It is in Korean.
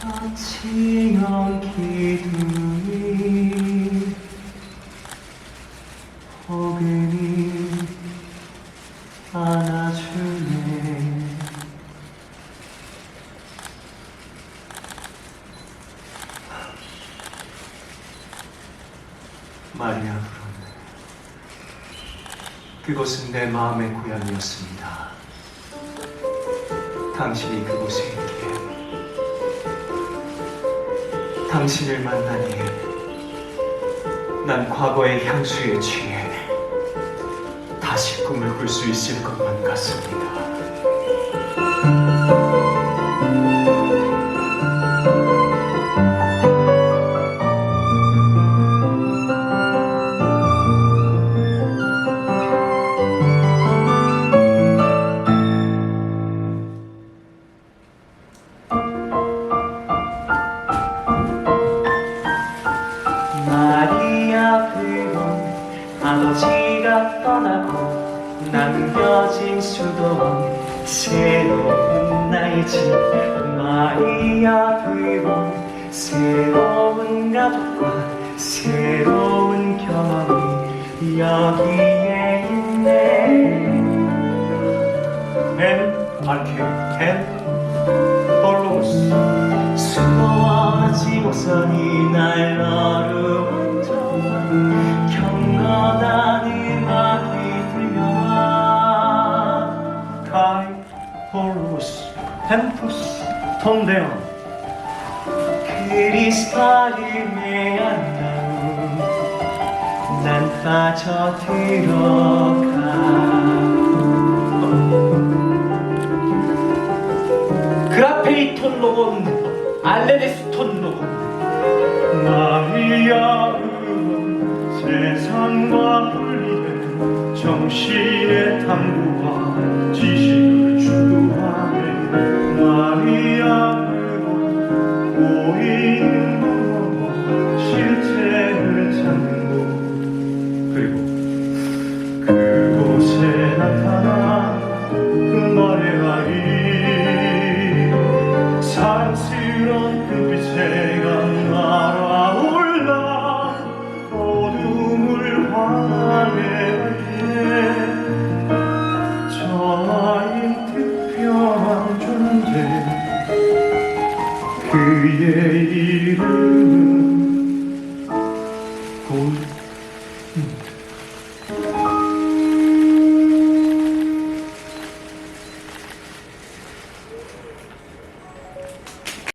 같이 넘기듯 마리아 그곳은 내 마음의 고향이었습니다 당신이 그곳에 있기에 당신을 만나니 난 과거의 향수에 취해 다시 꿈을 꿀 수 있을 것만 같습니다. 아버지가 떠나고 남겨진 수도원 새로운 나의 집. 마리아 그건 새로운 가족과 새로운 경험이 여기에 있네. 엔 아케 엔 홀로스 수고와 지고선이 날어 톰데온 그리스도의 아름다움 난 빠져 들어가 그라페이톤 로곤 알레데스톤 로곤 마리아 은 세상과 분리된 정신 사랑스런 그 빛에가 날아올라 어둠을 환해하기에 저 아인 특별한 존재 그의 이름